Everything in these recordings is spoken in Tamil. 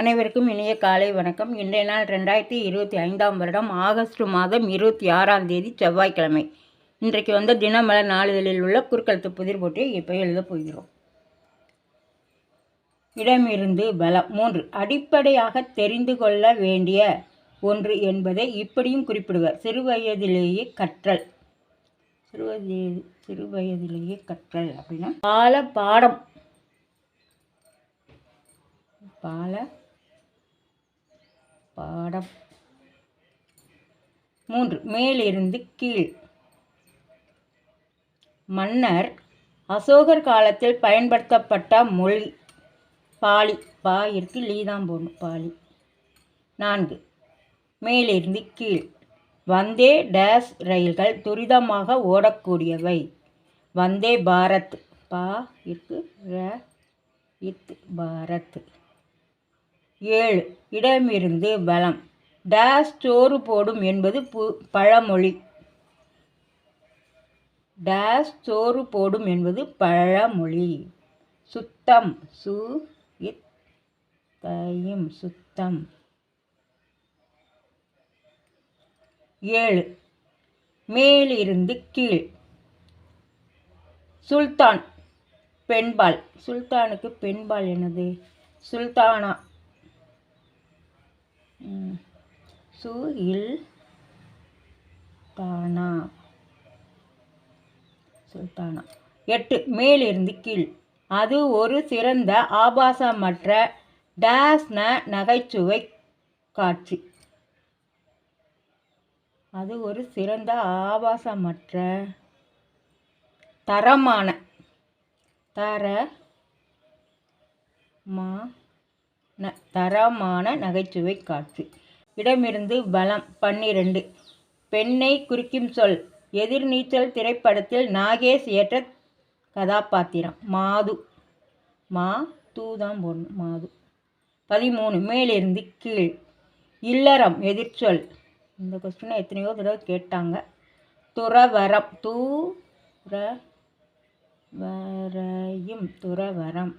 அனைவருக்கும் இனிய காலை வணக்கம். இன்றைய நாள் ரெண்டாயிரத்தி இருபத்தி ஐந்தாம் வருடம் ஆகஸ்ட் மாதம் இருபத்தி ஆறாம் தேதி செவ்வாய்க்கிழமை. இன்றைக்கு வந்த தினமலர் நாளிதழில் உள்ள குறுக்கழுத்து புதிர் போட்டியை இப்போ எழுத போகிறோம். இடமிருந்து பலம். மூன்று அடிப்படையாக தெரிந்து கொள்ள வேண்டிய ஒன்று என்பதை இப்படியும் குறிப்பிடுவர். சிறுவயதிலேயே கற்றல். சிறுவயதி சிறுவயதிலேயே கற்றல் அப்படின்னா பால பாடம் பால பாடம். மூன்று மேலிருந்து கீழ். மன்னர் அசோகர் காலத்தில் பயன்படுத்தப்பட்ட மொழி பாலி பா இருக்கு லீ போடணும் பாலி. நான்கு மேலிருந்து கீழ். வந்தே டேஸ் ரயில்கள் துரிதமாக ஓடக்கூடியவை. வந்தே பாரத் பா இருக்கு ர இத் பாரத். ஏழு. இடமிருந்து பலம் டேஸ் சோறு போடும் என்பது பு பழமொழி. டேஸ் சோறு போடும் என்பது பழமொழி. சுத்தம். சு இத் தயும் சுத்தம். ஏழு. மேலிருந்து கீழ். சுல்தான். பெண்பால். சுல்தானுக்கு பெண்பால் என்னது? சுல்தானா ம். சு இல் தானா சுல்தானா எட்டு மேலிருந்து கீழ். அது ஒரு சிறந்த ஆபாசமற்ற டேஸ்ன நகைச்சுவை காட்சி. அது ஒரு சிறந்த ஆபாசமற்ற தரமான தர மா ந தரமான நகைச்சுவை காட்சி. இடமிருந்து பலம் பன்னிரண்டு. பெண்ணை குறிக்கும் சொல். எதிர்நீச்சல் திரைப்படத்தில் நாகேஷ் ஏற்ற கதாபாத்திரம். மாது. மா தூ தான் போடணும். மாது. பதிமூணு. மேலிருந்து கீழ். இல்லறம் எதிர்ச்சொல் இந்த கொஸ்டினை எத்தனையோ தடவை கேட்டாங்க. துறவரம். தூர வரையும் துறவரம்.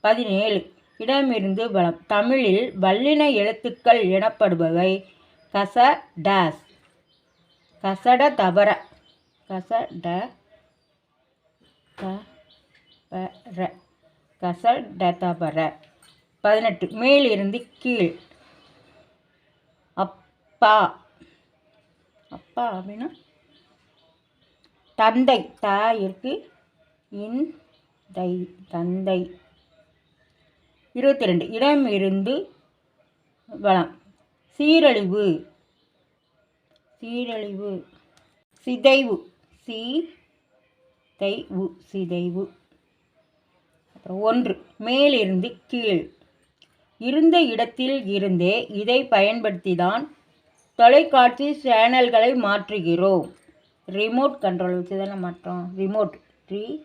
பதினேழு. இடமிருந்து பலம் தமிழில் வல்லின எழுத்துக்கள் எனப்படுபவை. கச டேஸ் கசட தபர கசட தபர கசட தபர பதினெட்டு. மேலிருந்து கீழ். அப்பா. அப்பா அப்படின்னா? தந்தை. தா இருக்கு. இன் தை. தந்தை. இருபத்தி ரெண்டு இடம் இருந்து வளம். சீரழிவு. சீரழிவு. சிதைவு. சி தைவு சிதைவு. அப்புறம் ஒன்று. மேலிருந்து கீழ். இருந்த இடத்தில் இருந்தே இதை பயன்படுத்தி தான் தொலைக்காட்சி சேனல்களை மாற்றுகிறோம். ரிமோட் கண்ட்ரோல் வச்சு தானே மாற்றோம். ரிமோட். ரி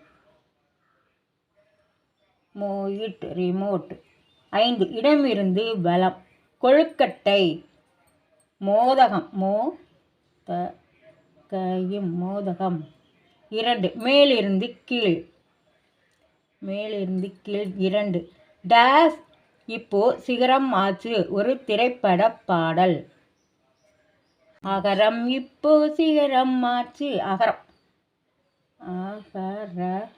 மோயிட் ரிமோட் ஐந்து இடமிருந்து பலம் கொழுக்கட்டை. மோதகம். மோ த கையும் மோதகம். இரண்டு. மேலிருந்து கீழ். மேலிருந்து கீழ். இரண்டு. டேஸ் இப்போ சிகரம் ஆச்சு. ஒரு திரைப்பட பாடல். அகரம். இப்போ சிகரம் ஆச்சு. அகரம். அகரம்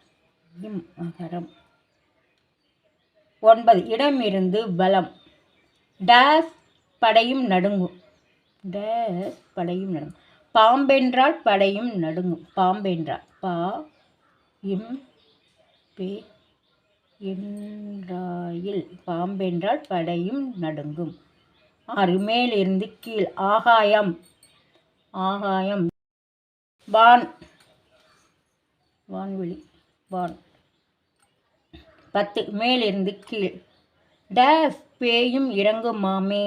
அகரம். ஒன்பது. இடமிருந்து பலம் டேஸ் படையும் நடுங்கும். டேஸ் படையும் நடுங்கும். பாம்பென்றால் படையும் நடுங்கும். பாம்பென்றால் பா இம் பே என்றாயில் பாம்பென்றால் படையும் நடுங்கும். ஆறு. மேலிருந்து கீழ். ஆகாயம். ஆகாயம். வான். வான்வெளி. வான். பத்து. மேலிருந்து கீழ். டேஸ் பேயும் இறங்குமாமே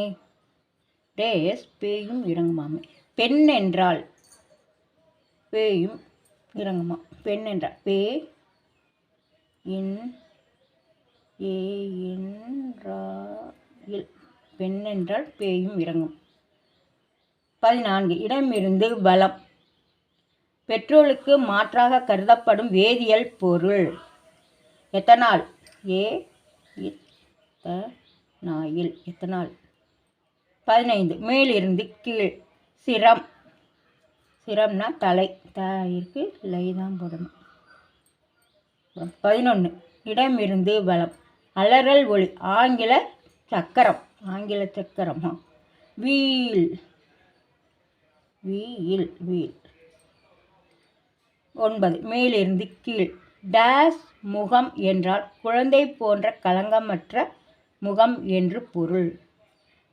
டேஸ் பேயும் இறங்குமாமே பெண் என்றால் பேயும் இறங்குமா பெண் என்றால் பே இன் ஏ என்றால் பெண் என்றால் பேயும் இறங்கும். பதினான்கு. இடமிருந்து பலம். பெட்ரோலுக்கு மாற்றாக கருதப்படும் வேதியியல் பொருள். எத்தனால்? ஏ இத்த நாயில் எத்தனால்? பதினைந்து. மேலிருந்து கீழ். சிரம். சிரம்னா தலை. த இருக்கு. லை தான் போடணும். பதினொன்று இடமிருந்து வளம் அலறல் ஒளி. ஆங்கில சக்கரம். ஆங்கில சக்கரமா? வீல். வீல். வீல். ஒன்பது. மேலிருந்து கீழ். டேஸ் முகம் என்றால் குழந்தை போன்ற களங்கமற்ற முகம் என்று பொருள்.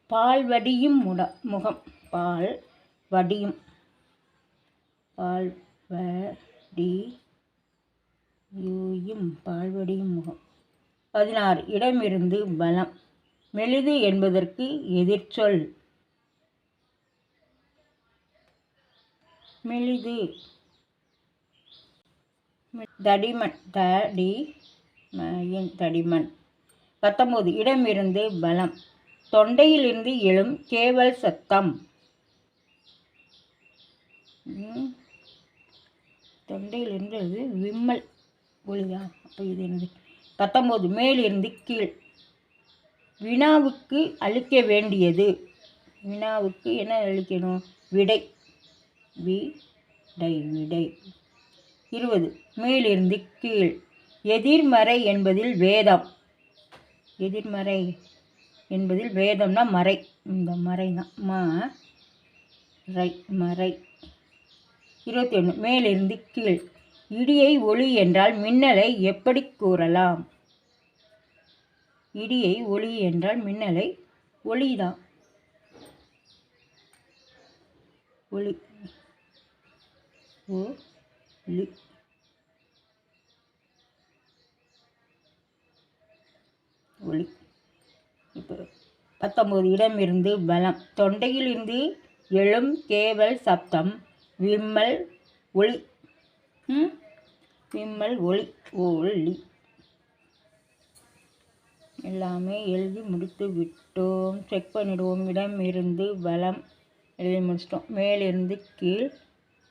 பால் வடியும் முட முகம். பால் வடியும் பால் வடி யூயும் பால்வடியும் முகம். பதினாறு. இடமிருந்து பலம். மெலிது என்பதற்கு எதிர்ச்சொல். மெலிது தடிமன் தடி மயின் தடிமன். பத்தொம்போது இடமிருந்து பலம். தொண்டையிலிருந்து எழும் கேவல் சத்தம். தொண்டையிலிருந்து விம்மல் ஒளியா? அப்போ இது என்னது? பத்தொம்போது மேலிருந்து கீழ். வினாவுக்கு அளிக்க வேண்டியது. வினாவுக்கு என்ன அளிக்கணும்? விடை. விடை விடை. இருபது. மேலிருந்து கீழ். எதிர்மறை என்பதில் வேதம். எதிர்மறை என்பதில் வேதம்னா மறை. இந்த மறை தான் ம ரை மறை. இருபத்தி ஒன்று மேலிருந்து கீழ். இடியை ஒளி என்றால் மின்னலை எப்படி கூறலாம்? இடியை ஒளி என்றால் மின்னலை ஒளிதான். ஒளி. ஓ லி. ஒளி. இப்போ பத்தொம்போது இடமிருந்து பலம் தொண்டையிலிருந்து எழும் கேவல் சப்தம். விம்மல் ஒளி. விம்மல் ஒளி. ஒளி. எல்லாமே எழுதி முடித்து விட்டோம். செக் பண்ணிடுவோம். இடம் இருந்து பலம் எழுதி முடிச்சிட்டோம். மேலிருந்து கீழ்.